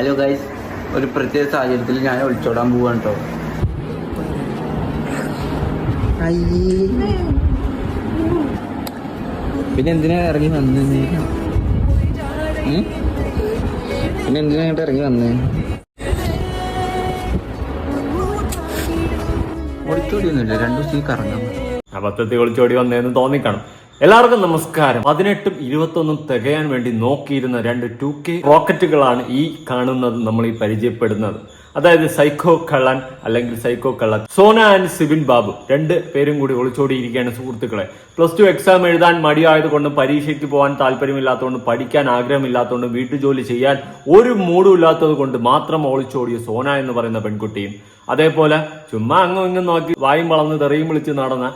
Hello guys ഒരു പ്രത്യേക സാഹചര്യത്തിൽ ഞാൻ ഒളിച്ചോടാൻ പോവാണ് കേട്ടോ പിന്നെ എന്തിനാ ഇറങ്ങി വന്നേ? പിന്നെ എന്തിനാ ഇറങ്ങി വന്നേ? ഒളിച്ചോടിയൊന്നുമില്ല രണ്ടു ദിവസം കറങ്ങാം അബദ്ധത്തിൽ ഒളിച്ചോടി വന്നേന്ന് തോന്നിക്കണം. എല്ലാവർക്കും നമസ്കാരം. പതിനെട്ടും ഇരുപത്തൊന്നും തികയാൻ വേണ്ടി നോക്കിയിരുന്ന രണ്ട് ടു കെ റോക്കറ്റുകളാണ് ഈ കാണുന്നത് നമ്മൾ ഈ പരിചയപ്പെടുന്നത്. അതായത് സൈക്കോ കള്ളൻ അല്ലെങ്കിൽ സൈക്കോ കള്ളൻ. സോന ആൻഡ് സിബിൻ ബാബു. രണ്ട് പേരും കൂടി ഒളിച്ചോടിയിരിക്കുകയാണ് സുഹൃത്തുക്കളെ. പ്ലസ് ടു എക്സാം എഴുതാൻ മടിയായതുകൊണ്ടും പരീക്ഷയ്ക്ക് പോകാൻ താല്പര്യമില്ലാത്തതുകൊണ്ടും പഠിക്കാൻ ആഗ്രഹമില്ലാത്തതുകൊണ്ടും വീട്ടുജോലി ചെയ്യാൻ ഒരു മൂടും ഇല്ലാത്തത് കൊണ്ട് മാത്രം ഒളിച്ചോടിയ സോന എന്ന് പറയുന്ന പെൺകുട്ടിയും. അതേപോലെ ചുമ്മാ അങ്ങും ഇങ്ങും നോക്കി വായും വളർന്ന് തെറിയും വിളിച്ച് നടന്ന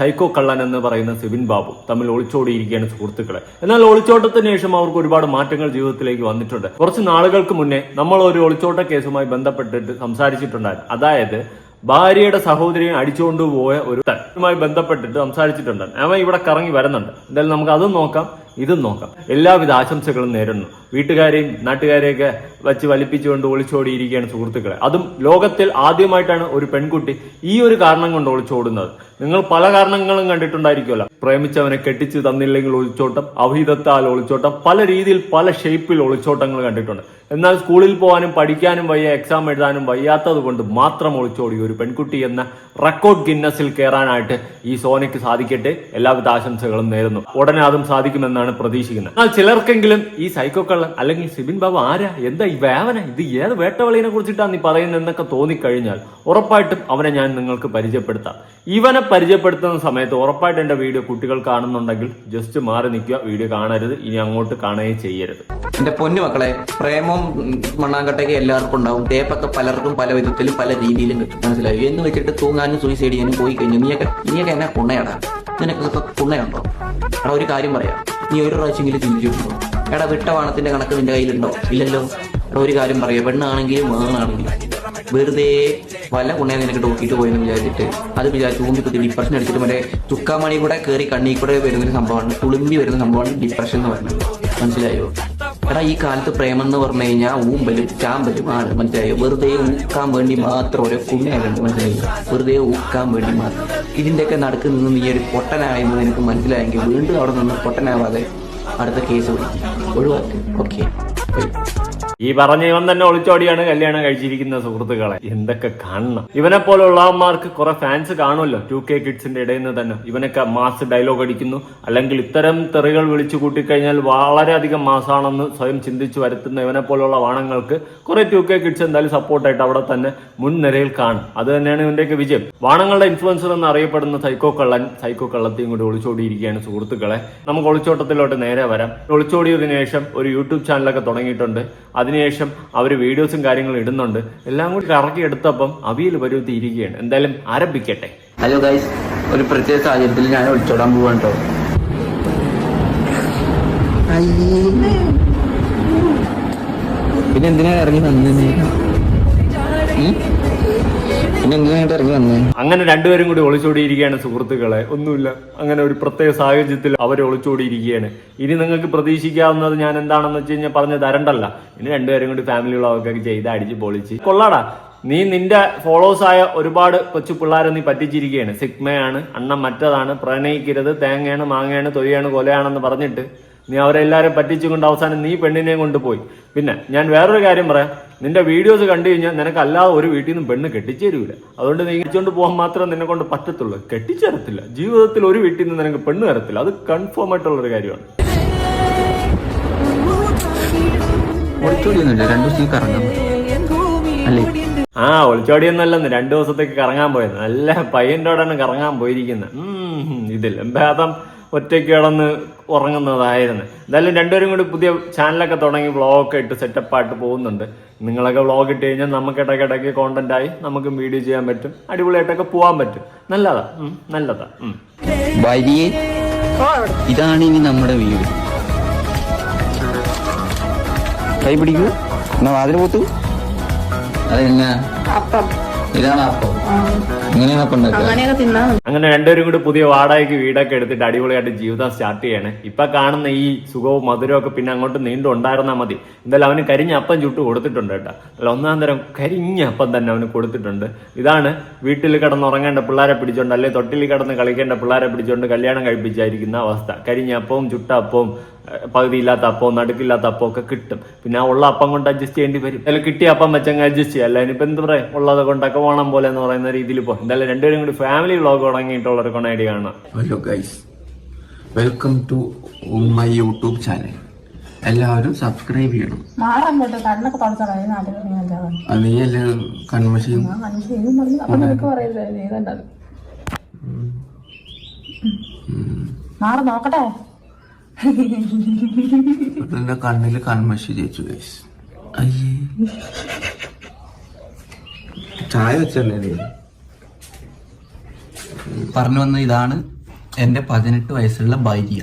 സൈക്കോ കള്ളൻ എന്ന് പറയുന്ന സിബിൻ ബാബു തമ്മിൽ ഒളിച്ചോടിയിരിക്കുകയാണ് സുഹൃത്തുക്കളെ. എന്നാൽ ഒളിച്ചോട്ടത്തിന് ശേഷം അവർക്ക് ഒരുപാട് മാറ്റങ്ങൾ ജീവിതത്തിലേക്ക് വന്നിട്ടുണ്ട്. കുറച്ച് നാളുകൾക്ക് മുന്നേ നമ്മൾ ഒരു ഒളിച്ചോട്ട കേസുമായി ബന്ധപ്പെട്ടിട്ട് സംസാരിച്ചിട്ടുണ്ടായിരുന്നു. അതായത് ഭാര്യയുടെ സഹോദരിയെ അടിച്ചുകൊണ്ടുപോയ ഒരു ുമായി ബന്ധപ്പെട്ടിട്ട് സംസാരിച്ചിട്ടുണ്ട് അവൻ ഇവിടെ കറങ്ങി വരുന്നുണ്ട്. എന്തായാലും നമുക്ക് അതും നോക്കാം. ഇതും നോക്കാം. എല്ലാവിധ ആശംസകളും നേരുന്നു. വീട്ടുകാരെയും നാട്ടുകാരെയൊക്കെ വച്ച് വലിപ്പിച്ചുകൊണ്ട് ഒളിച്ചോടിയിരിക്കുകയാണ് സുഹൃത്തുക്കളെ. അതും ലോകത്തിൽ ആദ്യമായിട്ടാണ് ഒരു പെൺകുട്ടി ഈ ഒരു കാരണം കൊണ്ട് ഒളിച്ചോടുന്നത്. നിങ്ങൾ പല കാരണങ്ങളും കണ്ടിട്ടുണ്ടായിരിക്കുമല്ലോ. പ്രേമിച്ചവനെ കെട്ടിച്ച് തന്നില്ലെങ്കിൽ ഒളിച്ചോട്ടം അവഹിതത്താൽ ഒളിച്ചോട്ടം പല രീതിയിൽ പല ഷേപ്പിൽ ഒളിച്ചോട്ടങ്ങൾ കണ്ടിട്ടുണ്ട്. എന്നാൽ സ്കൂളിൽ പോകാനും പഠിക്കാനും വയ്യ എക്സാം എഴുതാനും വയ്യാത്തത് കൊണ്ട് മാത്രം ഒളിച്ചോടി ഒരു പെൺകുട്ടി എന്ന റെക്കോർഡ് ഗിന്നസിൽ കയറാനായിട്ട് ഈ സോനയ്ക്ക് സാധിക്കട്ടെ. എല്ലാവിധ ആശംസകളും നേരുന്നു. ഉടനെ അതും സാധിക്കുമെന്നാണ് പ്രതീക്ഷിക്കുന്നത്. എന്നാൽ ചിലർക്കെങ്കിലും ഈ സൈക്കോ കള്ളൻ അല്ലെങ്കിൽ സിബിൻ ബാബു ആരാ? എന്താ ഈ വേവന? ഇത് ഏത് വേട്ടവളിനെ കുറിച്ചിട്ടാണ് നീ പറയുന്നതെന്നൊക്കെ തോന്നിക്കഴിഞ്ഞാൽ ഉറപ്പായിട്ടും അവനെ ഞാൻ നിങ്ങൾക്ക് പരിചയപ്പെടുത്താം. ഇവനെ പരിചയപ്പെടുത്തുന്ന സമയത്ത് ഉറപ്പായിട്ട് എന്റെ വീഡിയോ കുട്ടികൾ കാണുന്നുണ്ടെങ്കിൽ ജസ്റ്റ് മാറി നിൽക്കുക വീഡിയോ കാണരുത് ഇനി അങ്ങോട്ട് കാണുകയും ചെയ്യരുത്. എന്റെ പൊന്നു മക്കളെ പ്രേമം മണ്ണാങ്കട്ടയ്ക്ക് എല്ലാവർക്കും ഉണ്ടാവും. തേപ്പൊക്കെ പലർക്കും പല വിധത്തിലും പല രീതിയിലും കിട്ടും. മനസ്സിലായി? എന്ന് വെച്ചിട്ട് തൂങ്ങാനും സൂയിസൈഡ് ചെയ്യാനും പോയി കഴിഞ്ഞു നീയൊക്കെ നീയൊക്കെ എന്നെ കുണ്ണയടാ നിനക്കൊക്കെ കുണ്ണയുണ്ടോ അവിടെ ഒരു കാര്യം പറയാം. നീ ഒരു പ്രാവശ്യമെങ്കിലും ചിന്തിച്ചിട്ടുണ്ടോ എടാ വിട്ട വാണത്തിന്റെ കണക്ക് നിന്റെ കയ്യിലുണ്ടോ? ഇല്ലല്ലോ. ഒരു കാര്യം പറയുക പെണ്ണാണെങ്കിലും ആണാണെങ്കിലും വെറുതെ വല്ല കുണ്ണയെ നിനക്ക് നോക്കിയിട്ട് പോയെന്ന് വിചാരിച്ചിട്ട് അത് വിചാരിച്ച് കുത്തി ഡിപ്രഷൻ അടിച്ചിട്ട് മറ്റേ ചുക്കാമണി കൂടെ കയറി കണ്ണി കൂടെ വരുന്നൊരു സംഭവമാണ്. തുളുമ്പി വരുന്ന സംഭവമാണ് ഡിപ്രഷൻ എന്ന് പറയുന്നത്. മനസ്സിലായോ? എടാ ഈ കാലത്ത് പ്രേമം എന്ന് പറഞ്ഞു കഴിഞ്ഞാൽ ഊമ്പലും ചാമ്പലും ആണ് മനസ്സിലായോ? വെറുതെ ഊക്കാൻ വേണ്ടി മാത്രം ഓരോ കുണ്ണയാലുണ്ട് മനസ്സിലായോ? വെറുതെ ഊക്കാൻ വേണ്ടി മാത്രം. ഇതിന്റെയൊക്കെ നടക്കുന്നത് നീ ഒരു പൊട്ടനായെന്ന് നിനക്ക് മനസ്സിലായെങ്കിൽ വീണ്ടും അവിടെ നിന്ന് പൊട്ടനാവാതെ അടുത്ത കേസ് ഒഴിവാക്കി. ഓക്കെ ഈ പറഞ്ഞ ഇവൻ തന്നെ ഒളിച്ചോടിയാണ് കല്യാണം കഴിച്ചിരിക്കുന്ന സുഹൃത്തുക്കളെ. എന്തൊക്കെ കാണണം. ഇവനെ പോലുള്ളവന്മാർക്ക് കുറെ ഫാൻസ് കാണുമല്ലോ. ടു കെ കിഡ്സിന്റെ ഇടയിൽ നിന്ന് തന്നെ. ഇവനൊക്കെ മാസ് ഡയലോഗ് അടിക്കുന്നു. അല്ലെങ്കിൽ ഇത്തരം തെറികൾ വിളിച്ചു കൂട്ടിക്കഴിഞ്ഞാൽ വളരെയധികം മാസാണെന്ന് സ്വയം ചിന്തിച്ചു വരുത്തുന്ന ഇവനെ പോലുള്ള വാണങ്ങൾക്ക് കുറെ ടു കെ കിഡ്സ് എന്തായാലും സപ്പോർട്ടായിട്ട് അവിടെ തന്നെ മുൻനിരയിൽ കാണും. അത് തന്നെയാണ് ഇവന്റെയൊക്കെ വിജയം. വാണങ്ങളുടെ ഇൻഫ്ലുവൻസർ എന്ന് അറിയപ്പെടുന്ന സൈക്കോ കള്ളൻ സൈക്കോ കള്ളത്തെയും കൂടി ഒളിച്ചോടിയിരിക്കുകയാണ് സുഹൃത്തുക്കളെ. നമുക്ക് ഒളിച്ചോട്ടത്തിലോട്ട് നേരെ വരാം. ഒളിച്ചോടിയതിനു ശേഷം ഒരു യൂട്യൂബ് ചാനലൊക്കെ തുടങ്ങിയിട്ടുണ്ട്. അതിനുശേഷം അവർ വീഡിയോസും കാര്യങ്ങളും ഇടുന്നുണ്ട്. എല്ലാം കൂടി കറക്കി എടുത്തപ്പം അവിയൽ പരുവത്തി ഇരിക്കുകയാണ് എന്തായാലും ആരംഭിക്കട്ടെ. ഹലോ ഗൈസ് ഒരു പ്രത്യേക സാഹചര്യത്തിൽ ഞാൻ ഒളിച്ചോടാൻ പോവാണ് കേട്ടോ പിന്നെ എന്തിനാ ഇറങ്ങി വന്നേ? അങ്ങനെ രണ്ടുപേരും കൂടി ഒളിച്ചോടിയിരിക്കുകയാണ് സുഹൃത്തുക്കളെ. ഒന്നുമില്ല. അങ്ങനെ ഒരു പ്രത്യേക സാഹചര്യത്തിൽ അവർ ഒളിച്ചോടിയിരിക്കുകയാണ്. ഇനി നിങ്ങൾക്ക് പ്രതീക്ഷിക്കാവുന്നത് ഞാൻ എന്താണെന്ന് വെച്ച് കഴിഞ്ഞാൽ പറഞ്ഞ് തരണ്ടല്ല. ഇനി രണ്ടുപേരും കൂടി ഫാമിലി ഉള്ളവർക്കൊക്കെ ചെയ്ത് അടിച്ച് പൊളിച്ച്. കൊള്ളാടാ. നീ നിന്റെ ഫോളോവേഴ്സ് ആയ ഒരുപാട് കൊച്ചു പിള്ളേരെ നീ പറ്റിച്ചിരിക്കുകയാണ്. സിഗ്മയാണ് അണ്ണം മറ്റതാണ് പ്രണയിക്കരുത് തേങ്ങയാണ് മാങ്ങയാണ് തൊലിയാണ് കൊലയാണെന്ന് പറഞ്ഞിട്ട് നീ അവരെല്ലാരും പറ്റിച്ചുകൊണ്ട് അവസാനം നീ പെണ്ണിനെ കൊണ്ടുപോയി. പിന്നെ ഞാൻ വേറൊരു കാര്യം പറയാം. നിന്റെ വീഡിയോസ് കണ്ടു കഴിഞ്ഞാൽ നിനക്ക് അല്ലാതെ ഒരു വീട്ടിൽ നിന്നും പെണ്ണ് കെട്ടിച്ചേരൂല. അതുകൊണ്ട് നീ ഇച്ചുകൊണ്ട് പോകാൻ മാത്രം നിന്നെ കൊണ്ട് പറ്റത്തുള്ളൂ. കെട്ടിച്ചേരത്തില്ല. ജീവിതത്തിൽ ഒരു വീട്ടിൽ നിന്ന് നിനക്ക് പെണ്ണ് തരത്തില്ല. അത് കൺഫേം ആയിട്ടുള്ള ഒരു കാര്യമാണ് ആ ഒളിച്ചോടിയൊന്നല്ലെന്ന്. രണ്ടു ദിവസത്തേക്ക് കറങ്ങാൻ പോയത്. നല്ല പയ്യന്റെയോടാണ് കറങ്ങാൻ പോയിരിക്കുന്നത്. ഇതിൽ ഭേദം. ഒറ്റയ്ക്ക് കിടന്ന് ഉറങ്ങുന്നതായിരുന്നു. എന്തായാലും രണ്ടുപേരും കൂടി പുതിയ ചാനലൊക്കെ തുടങ്ങി വ്ളോഗൊക്കെ ഇട്ട് സെറ്റപ്പായിട്ട് പോകുന്നുണ്ട്. നിങ്ങളൊക്കെ വ്ളോഗ് ഇട്ട് കഴിഞ്ഞാൽ നമുക്ക് ഇടയ്ക്കിടയ്ക്ക് കോണ്ടന്റ് ആയി നമുക്ക് വീഡിയോ ചെയ്യാൻ പറ്റും. അടിപൊളിയായിട്ടൊക്കെ പോകാൻ പറ്റും. നല്ലതാ. നല്ലതാ. വലിയ ഇതാണ് ഇനി നമ്മുടെ വീട്. കൈ പിടിക്കൂ. എന്നാ വാതിൽ പോത്തു. അതെന്നാ? അപ്പം തിന്നാ അങ്ങനെ രണ്ടുപേരും കൂടി പുതിയ വാടകയ്ക്ക് വീടൊക്കെ എടുത്തിട്ട് അടിപൊളിയായിട്ട് ജീവിതം സ്റ്റാർട്ട് ചെയ്യണേ. ഇപ്പൊ കാണുന്ന ഈ സുഖവും മധുരവും ഒക്കെ പിന്നെ അങ്ങോട്ട് നീണ്ടു ഉണ്ടായിരുന്നാൽ മതി. എന്തായാലും അവന് കരിഞ്ഞ അപ്പം ചുട്ട് കൊടുത്തിട്ടുണ്ട് കേട്ടോ. അല്ല ഒന്നാം തരം കരിഞ്ഞ അപ്പം തന്നെ അവന് കൊടുത്തിട്ടുണ്ട്. ഇതാണ് വീട്ടിൽ കിടന്ന് ഉറങ്ങേണ്ട പിള്ളേരെ പിടിച്ചോണ്ട് അല്ലെങ്കിൽ തൊട്ടിൽ കിടന്ന് കളിക്കേണ്ട പിള്ളേരെ പിടിച്ചോണ്ട് കല്യാണം കഴിപ്പിച്ചായിരിക്കുന്ന അവസ്ഥ. കരിഞ്ഞ അപ്പവും ചുട്ട അപ്പവും പകുതിയില്ലാത്ത അപ്പവും നടുക്കില്ലാത്ത അപ്പം ഒക്കെ കിട്ടും. പിന്നെ ആ ഉള്ള അപ്പം കൊണ്ട് അഡ്ജസ്റ്റ് ചെയ്യേണ്ടി വരും. അതിൽ കിട്ടിയ അപ്പം വെച്ചങ്ങ് അഡ്ജസ്റ്റ് ചെയ്യാം. അല്ല ഇനിയിപ്പോ എന്ത് പറയാം? ഉള്ളത് കൊണ്ടൊക്കെ വേണം പോലെ എന്ന് പറയുന്ന രീതിയിൽ പോകും എന്തായാലും രണ്ടുപേരും കൂടി ഫാമിലി വ്ളോഗ് തുടങ്ങിയിട്ടുള്ള ഒരു കാണാം. Hello guys welcome to my YouTube channel എല്ലാവരും സബ്സ്ക്രൈബ് ചെയ്യണം. നീ അല്ലേ അപ്പൊ മാറി നോക്കട്ടെ? എന്റെ കണ്ണിൽ കൺമശി ജയിച്ചു ഗൈസ് അയ്യേ. ചായ വെച്ചല്ലേ പറഞ്ഞു വന്ന ഇതാണ് എന്റെ പതിനെട്ട് വയസ്സുള്ള ഭാര്യ.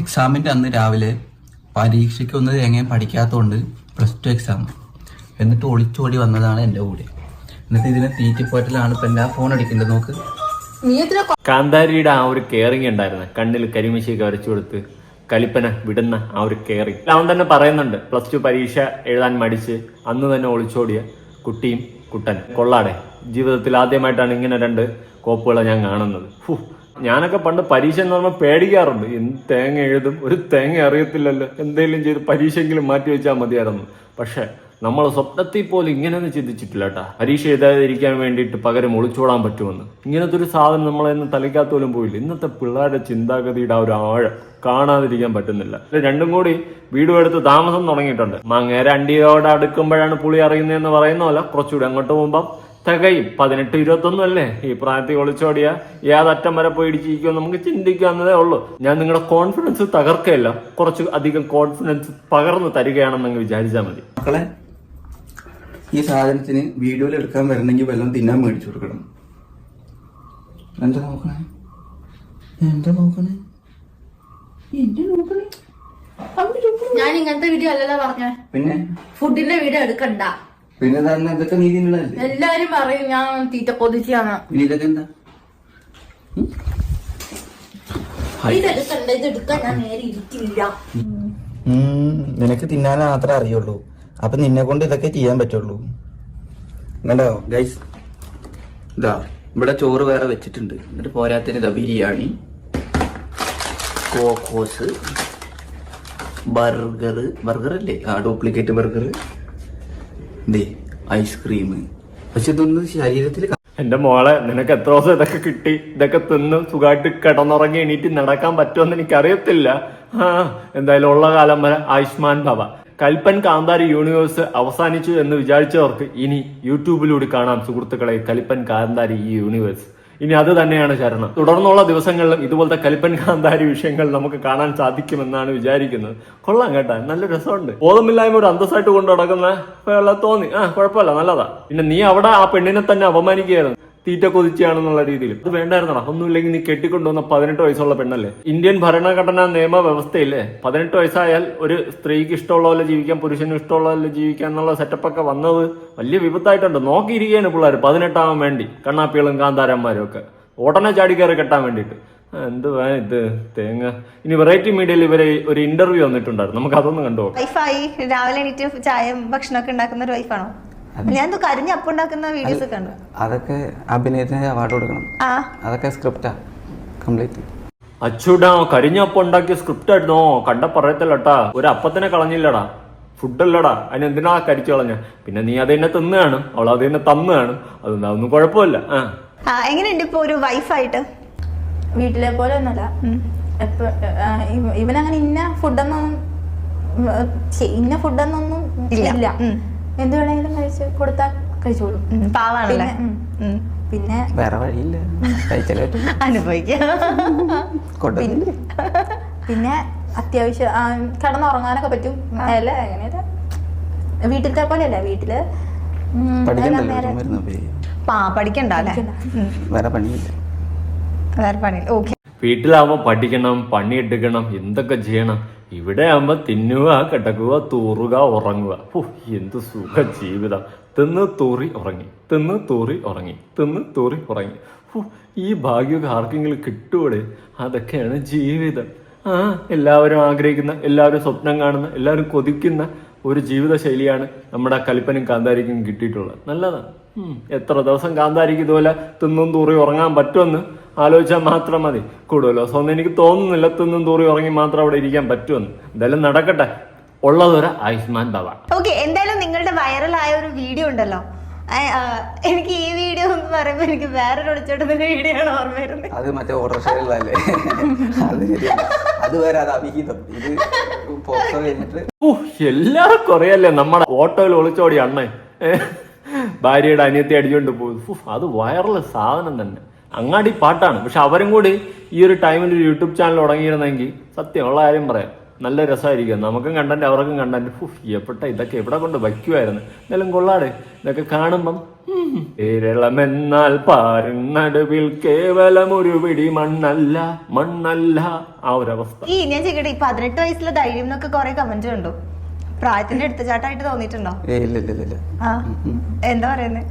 എക്സാമിന്റെ അന്ന് രാവിലെ പരീക്ഷയ്ക്ക് ഒന്ന് എങ്ങനെയും പഠിക്കാത്തതുകൊണ്ട് പ്ലസ് ടു എക്സാം എന്നിട്ട് ഒളിച്ചോടി വന്നതാണ് എന്റെ കൂടെ. എന്നിട്ട് ഇതിനെ തീറ്റിപ്പോറ്റലാണ് ഇപ്പം ആ ഫോൺ അടിക്കുന്നത് നോക്ക്. കാന്താരിയുടെ ആ ഒരു കെയറിങ് ഉണ്ടായിരുന്നു. കണ്ണിൽ കരിമശിയൊക്കെ വരച്ചു കൊടുത്ത്. കലിപ്പന വിടുന്ന ആ ഒരു കെയറിങ് അവൻ തന്നെ പറയുന്നുണ്ട് പ്ലസ് ടു പരീക്ഷ എഴുതാൻ മടിച്ച് അന്ന് തന്നെ ഒളിച്ചോടിയ കുട്ടിയും കുട്ടൻ കൊള്ളാടെ ജീവിതത്തിൽ ആദ്യമായിട്ടാണ് ഇങ്ങനെ രണ്ട് കോപ്പുകളെ ഞാൻ കാണുന്നത്. ഫു, ഞാനൊക്കെ പണ്ട് പരീക്ഷ എന്ന് പറഞ്ഞാൽ പേടിക്കാറുണ്ട്. എന്ത് തേങ്ങ എഴുതും? ഒരു തേങ്ങ അറിയത്തില്ലല്ലോ. എന്തെങ്കിലും ചെയ്ത് പരീക്ഷയെങ്കിലും മാറ്റി വെച്ചാൽ മതിയായിരുന്നു. പക്ഷെ നമ്മൾ സ്വപ്നത്തിൽ പോലും ഇങ്ങനെയൊന്നും ചിന്തിച്ചിട്ടില്ല കേട്ടാ പരീക്ഷ എഴുതാതിരിക്കാൻ വേണ്ടിയിട്ട് പകരം ഒളിച്ചോടാൻ പറ്റുമെന്ന്. ഇങ്ങനത്തെ ഒരു സാധനം നമ്മളെന്ന് തലയ്ക്കകത്ത് പോലും പോയില്ല. ഇന്നത്തെ പിള്ളേരുടെ ചിന്താഗതിയുടെ ആ ഒരു ആഴം കാണാതിരിക്കാൻ പറ്റുന്നില്ല. രണ്ടും കൂടി വീടും എടുത്ത് താമസം തുടങ്ങിയിട്ടുണ്ട്. മങ്ങേര അണ്ടിയോട് അടുക്കുമ്പോഴാണ് പുളി അറിയുന്നതെന്ന് പറയുന്ന പോലെ കുറച്ചുകൂടി അങ്ങോട്ട് പോകുമ്പം തികയും പതിനെട്ട് ഇരുപത്തൊന്നും അല്ലേ? ഈ പ്രായത്തിൽ ഒളിച്ചോടിയ ഏതറ്റം വരെ പോയി ഇടിച്ചിരിക്കുമോ നമുക്ക് ചിന്തിക്കാവുന്നതേ ഉള്ളൂ. ഞാൻ നിങ്ങളുടെ കോൺഫിഡൻസ് തകർക്കയല്ല. കുറച്ച് അധികം കോൺഫിഡൻസ് പകർന്നു തരികയാണെന്ന് വിചാരിച്ചാൽ മതി. മക്കളെ ഈ സാധനത്തിന് വീഡിയോയിൽ എടുക്കാൻ വരണമെങ്കിൽ വല്ലതും തിന്നാൻ മേടിച്ചു കൊടുക്കണം. എന്താ നോക്കണേ? എന്താ നോക്കണേ? ഞാൻ ഇങ്ങനത്തെ വീഡിയോ അല്ലല്ലോ പറഞ്ഞ. പിന്നെ? ഫുഡിന്റെ വീഡിയോ എടുക്കണ്ട. പിന്നെ തന്നെ ഇതൊക്കെ നീ തിന്നണല്ലേ എല്ലാരും പറയും ഞാൻ തീറ്റ കൊതിച്ചാണ്. ഇനി ഇതൊക്കെ എന്താ? ഞാൻ നേരെ ഇരിക്കില്ല. നിനക്ക് തിന്നാൻ മാത്രമേ അറിയുള്ളൂ. അപ്പൊ നിന്നെ കൊണ്ട് ഇതൊക്കെ ചെയ്യാൻ പറ്റുള്ളൂ. കണ്ടോ ഗൈസ് ഇതാ ഇവിടെ ചോറ് വേറെ വെച്ചിട്ടുണ്ട്. എന്നിട്ട് പോരാത്തിന് ഇതാ ബിരിയാണി കോക്കോസ് ബർഗർ. ബർഗർ അല്ലേ? ആ ഡ്യൂപ്ലിക്കേറ്റ് ബർഗർ. ദേ ഐസ്ക്രീം. പക്ഷെ ഇതൊന്നും ശരീരത്തിൽ എന്റെ മോളെ നിനക്ക് എത്ര ദിവസം ഇതൊക്കെ കിട്ടി? ഇതൊക്കെ തിന്ന് സുഖമായിട്ട് കിടന്നുറങ്ങി എണീറ്റ് നടക്കാൻ പറ്റുമെന്ന് എനിക്കറിയത്തില്ല. ആ എന്തായാലും ഉള്ള കാലം വരെ ആയുഷ്മാൻ ഭവ. കൽപ്പൻ കാന്താരി യൂണിവേഴ്സ് അവസാനിച്ചു എന്ന് വിചാരിച്ചവർക്ക് ഇനി യൂട്യൂബിലൂടെ കാണാം സുഹൃത്തുക്കളെ കൽപ്പൻ കാന്താരി ഈ യൂണിവേഴ്സ് ഇനി അത് തന്നെയാണ് ശരണം തുടർന്നുള്ള ദിവസങ്ങളിലും ഇതുപോലത്തെ കൽപ്പൻ കാന്താരി വിഷയങ്ങൾ നമുക്ക് കാണാൻ സാധിക്കുമെന്നാണ് വിചാരിക്കുന്നത്. കൊള്ളാം കേട്ടാ നല്ല രസമുണ്ട്. ബോധമില്ലായ്മ ഒരു അന്തസ്സായിട്ട് കൊണ്ടു നടക്കുന്ന തോന്നി. ആ കുഴപ്പമില്ല നല്ലതാ. പിന്നെ നീ അവിടെ ആ പെണ്ണിനെ തന്നെ അപമാനിക്കുകയായിരുന്നു. തീറ്റ കൊതിച്ചാണെന്നുള്ള രീതിയിൽ. ഇത് വേണ്ടായിരുന്നടാ. ഒന്നുമില്ലെങ്കിൽ നീ കെട്ടിക്കൊണ്ടുവന്ന പതിനെട്ട് വയസ്സുള്ള പെണ്ണല്ലേ? ഇന്ത്യൻ ഭരണഘടനാ നിയമ വ്യവസ്ഥയില്ലേ പതിനെട്ട് വയസ്സായാൽ ഒരു സ്ത്രീക്ക് ഇഷ്ടമുള്ള പോലെ ജീവിക്കാം പുരുഷന് ഇഷ്ടമുള്ള പോലെ ജീവിക്കാം എന്നുള്ള സെറ്റപ്പ് ഒക്കെ വന്നത് വലിയ വിപത്തായിട്ടുണ്ട്. നോക്കിയിരിക്കുകയാണ് പിള്ളേർ പതിനെട്ടാവാൻ വേണ്ടി. കണ്ണാപ്പികളും കാന്താരന്മാരും ഒക്കെ. ഉടനെ ചാടിക്കയറി കെട്ടാൻ വേണ്ടിയിട്ട്. എന്ത് ഇത്? തേങ്ങ. ഇനി വെറൈറ്റി മീഡിയയിൽ ഇവരെ ഒരു ഇന്റർവ്യൂ വന്നിട്ടുണ്ടായിരുന്നു. നമുക്ക് അതൊന്ന് കണ്ടുപോകാം വൈഫായി രാവിലെ എണീറ്റ് ചായയും ഭക്ഷണമൊക്കെ ഉണ്ടാക്കുന്ന ഒരു വൈഫാണോ ഞാൻ കരിഞ്ഞ അപ്പം ഉണ്ടാക്കുന്ന വീഡിയോസ് ഒക്കെ അതൊക്കെ അഭിനയത്തിന് അവാർഡ് കൊടുക്കണം. ആ. അതൊക്കെ സ്ക്രിപ്റ്റാ കംപ്ലീറ്റ് അച്ചൂടാ കരിഞ്ഞപ്പം ഉണ്ടാക്കിയ സ്ക്രിപ്റ്റ് ആയിരുന്നോ. കണ്ട പറയത്തില്ലട്ടാ ഒരു അപ്പത്തിനെ കളഞ്ഞില്ലടാ. ഫുഡല്ലടാ അതിന് എന്തിനാ കരിച്ചു കളഞ്ഞ? പിന്നെ നീ അത് തന്നെ തിന്നുകയാണ് അവൾ അത് തന്നെ തന്നുകയാണ് അതൊന്നും അതൊന്നും കുഴപ്പമില്ല. എങ്ങനെയുണ്ട് ഇപ്പൊ ഒരു വൈഫായിട്ട് വീട്ടിലെ പോലെ ഒന്നല്ല ഇവനങ്ങനെ ഇന്ന ഫുഡൊന്നും ഇന്ന ഫുഡെന്നൊന്നും ഇല്ല. എന്ത് വേണമെങ്കിലും കഴിച്ച് കൊടുത്താൽ കഴിച്ചോളൂ. പാവാണല്ലേ? പിന്നെ, വേറെ വഴിയില്ല. അനുഭവിക്കുക? പിന്നെ? അത്യാവശ്യം കിടന്നുറങ്ങാനൊക്കെ പറ്റും. അല്ല? എങ്ങനെയല്ല വീട്ടിലത്തെ പോലെയല്ല വീട്ടിൽ വീട്ടിലാവുമ്പോ പഠിക്കണം പഠിക്കണ്ട. വേറെ പണിയില്ല. വേറെ പണി ഓക്കെ. വീട്ടിലാവുമ്പോൾ പഠിക്കണം പണിയെടുക്കണം എന്തൊക്കെ ചെയ്യണം? ഇവിടെ ആകുമ്പോ തിന്നുക കിടക്കുക തൂറുക ഉറങ്ങുക ഓ എന്ത് സുഖ ജീവിതം. തിന്ന് തൂറി ഉറങ്ങി. തിന്ന് തൂറി ഉറങ്ങി. തിന്ന് തൂറി ഉറങ്ങി. ഓ ഈ ഭാഗ്യമൊക്കെ ആർക്കെങ്കിലും കിട്ടൂടെ? അതൊക്കെയാണ് ജീവിതം. ആ എല്ലാവരും ആഗ്രഹിക്കുന്ന എല്ലാവരും സ്വപ്നം കാണുന്ന എല്ലാവരും കൊതിക്കുന്ന ഒരു ജീവിത ശൈലിയാണ് നമ്മുടെ കലിപ്പനും കാന്താരിക്കും കിട്ടിയിട്ടുള്ളത്. നല്ലതാണ്. എത്ര ദിവസം കാന്താരിക്ക് ഇതുപോലെ തിന്നും തൂറി ഉറങ്ങാൻ പറ്റുമെന്ന് ആലോചിച്ചാൽ മാത്രം മതി. കൂടുതലോ? ഒന്നും എനിക്ക് തോന്നുന്നില്ല തിന്നും തൂറി ഉറങ്ങി മാത്രം അവിടെ ഇരിക്കാൻ പറ്റുമെന്ന്. എന്തായാലും നടക്കട്ടെ. ഉള്ളതൊരു ആയുഷ്മാൻ ഭവ. ഓക്കെ എന്തായാലും നിങ്ങളുടെ വൈറലായ ഒരു വീഡിയോ ഉണ്ടല്ലോ. എനിക്ക് ഈ വീഡിയോ എന്ന് പറയുമ്പോൾ എനിക്ക് വേറൊരു ഒളിച്ചോട്ടുന്ന വീഡിയോ ആണ് ഓർമ്മ വരുന്നത്. അത് മറ്റേ ഓർഡർ അത് ശരിയല്ല അത് വേറെ അത് അഭിഹിതം. ഇത് പോസ്റ്റർ കഴിഞ്ഞിട്ട് ഓ എല്ലാവർക്കും അറിയാല്ലേ നമ്മുടെ ഓട്ടോയിൽ ഒളിച്ചോടി അണ്ണേ ഏ, ഭാര്യയുടെ അനിയത്തെ അടിച്ചുകൊണ്ട് പോകും അത് വൈറൽ സാധനം തന്നെ. അങ്ങാടി പാട്ടാണ്. പക്ഷെ അവരും കൂടി ഈ ഒരു ടൈമിൽ ഒരു യൂട്യൂബ് ചാനൽ തുടങ്ങിയിരുന്നെങ്കിൽ സത്യമുള്ള കാര്യം പറയാം. നല്ല രസമായിരിക്കും. നമുക്കും കണ്ടന്റ് അവർക്കും കണ്ടന്റ് എപ്പെട്ട ഇതൊക്കെ എവിടെ കൊണ്ട് വയ്ക്കുമായിരുന്നു എന്നാലും കൊള്ളാട്. ഇതൊക്കെ കാണുമ്പം കേരളമെന്നാൽ പാരുന്നടുവിൽ കേവലം ഒരു പിടി മണ്ണല്ല മണ്ണല്ല. ആ അവസ്ഥ. ഈ ഞാൻ ചെയ്യട്ടെ ഈ പതിനെട്ട് വയസ്സിലെ ധൈര്യം എന്നൊക്കെ കുറെ കമന്റ് കണ്ടു. പ്രായത്തിന്റെ എടുത്തുചാട്ടായിട്ട് തോന്നിയിട്ടുണ്ടോ? എന്താ പറയുന്നത്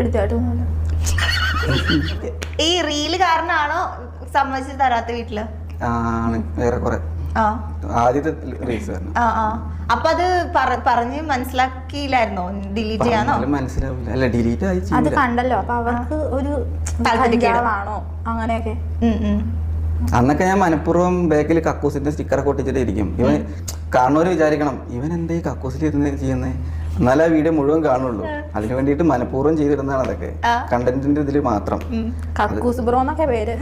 എടുത്തായിട്ടൊന്നുമില്ല ഈ റീൽ കാരണമാണോ സമ്മതിച്ച് തരാത്ത വീട്ടിൽ? ആണ് വേറെ കുറെ. ആ. ആദ്യത്തെ റീൽസ് കാരണം അപ്പൊ അത് പറ- പറഞ്ഞ് മനസ്സിലാക്കിയില്ലായിരുന്നോ? ഡിലീറ്റ് ചെയ്യാനോ? മനസ്സിലാവില്ല. അല്ല ഡിലീറ്റ് ആയി അത് കണ്ടല്ലോ. അപ്പൊ അവർക്ക് ഒരു താല്പര്യമാണോ അങ്ങനെയൊക്കെ. അന്നൊക്കെ ഞാൻ മനഃപൂർവം ബാക്കിൽ കക്കൂസിന്റെ സ്റ്റിക്കറൊക്കെ ഒട്ടിച്ചിട്ട് ഇരിക്കും. ഇവൻ കാണുന്നവര് വിചാരിക്കണം ഇവൻ എന്താ ഈ കക്കൂസിൽ ഇരുന്ന് ചെയ്യുന്നത് എന്നാലേ ആ വീഡിയോ മുഴുവൻ കാണുള്ളൂ. അതിന് വേണ്ടിയിട്ട് മനഃപൂർവം ചെയ്തിരുന്നതാണ് അതൊക്കെ. കണ്ടന്റിന്റെ ഇതിൽ മാത്രം. കക്കൂസ് ബ്രോ എന്നൊക്കെ പേര്.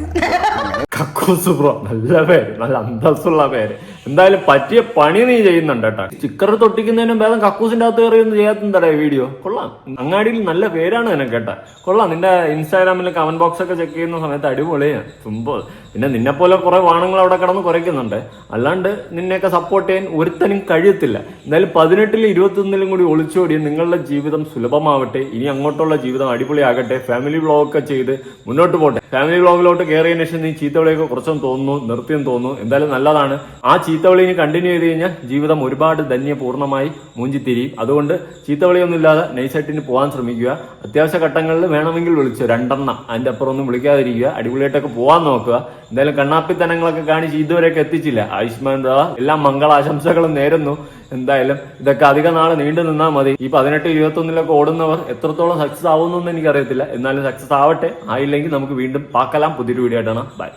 കക്കൂസ് ബ്രോ നല്ല പേര്. നല്ല അന്തസ്സുള്ള പേര്. എന്തായാലും പറ്റിയ പണി നീ ചെയ്യുന്നുണ്ട് കേട്ടോ. സ്റ്റിക്കർ തൊട്ടിക്കുന്നതിനും ഭേദം കക്കൂസിന്റെ അകത്ത് കയറിയൊന്നും ചെയ്യാത്തണ്ടേ വീഡിയോ കൊള്ളാം. അങ്ങാടിയിൽ നല്ല പേരാണ് നിനക്ക് കേട്ടാ. കൊള്ളാം. നിന്റെ ഇൻസ്റ്റാഗ്രാമിൽ കമന്റ് ബോക്സ് ഒക്കെ ചെക്ക് ചെയ്യുന്ന സമയത്ത് അടിപൊളിയാണ് സിമ്പിൾ പിന്നെ നിന്നെ പോലെ കുറെ വാണങ്ങൾ അവിടെ കിടന്ന് കുറയ്ക്കുന്നുണ്ട്. അല്ലാണ്ട് നിന്നെയൊക്കെ സപ്പോർട്ട് ചെയ്യാൻ ഒരുത്തനും കഴിയത്തില്ല. എന്തായാലും പതിനെട്ടിലും ഇരുപത്തൊന്നിലും കൂടി ഒളിച്ചോടി നിങ്ങളുടെ ജീവിതം സുലഭമാവട്ടെ. ഇനി അങ്ങോട്ടുള്ള ജീവിതം അടിപൊളിയാകട്ടെ. ഫാമിലി വ്ളോഗ് ഒക്കെ ചെയ്ത് മുന്നോട്ട് പോട്ടെ. ഫാമിലി വ്ളോഗിലോട്ട് കയറിയതിനു ശേഷം നീ ചീത്തവിളിയൊക്കെ കുറച്ചും തോന്നുന്നു നിർത്തിയും തോന്നുന്നു. എന്തായാലും നല്ലതാണ്. ആ ചീത്തവിളി ഇനി കണ്ടിന്യൂ ചെയ്ത് കഴിഞ്ഞാൽ ജീവിതം ഒരുപാട് ധന്യ പൂർണമായി മൂഞ്ചിത്തിരിയും. അതുകൊണ്ട് ചീത്തവിളിയൊന്നുമില്ലാതെ നൈസായിട്ടിന് പോകാൻ ശ്രമിക്കുക. അത്യാവശ്യ ഘട്ടങ്ങളിൽ വേണമെങ്കിൽ വിളിച്ചു രണ്ടെണ്ണം. അതിന്റെ അപ്പുറം ഒന്നും വിളിക്കാതിരിക്കുക. അടിപൊളിയായിട്ടൊക്കെ പോകാൻ നോക്കുക. എന്തായാലും കണ്ണാപ്പിത്തനങ്ങളൊക്കെ കാണിച്ച് ഇതുവരെയൊക്കെ എത്തിച്ചില്ല. ആയുഷ്മാൻ ദാ എല്ലാ മംഗളാശംസകളും നേരുന്നു. എന്തായാലും ഇതൊക്കെ അധിക നാൾ നീണ്ടു നിന്നാൽ മതി. ഈ പതിനെട്ട് ഇരുപത്തൊന്നിലൊക്കെ ഓടുന്നവർ എത്രത്തോളം സക്സസ് ആവുന്നു എന്ന് എനിക്കറിയത്തില്ല. എന്നാലും സക്സസ് ആവട്ടെ. ആയില്ലെങ്കിൽ നമുക്ക് വീണ്ടും പാക്കലാം പുതിയൊരു വീഡിയോ ആയിട്ടാണ് ബൈ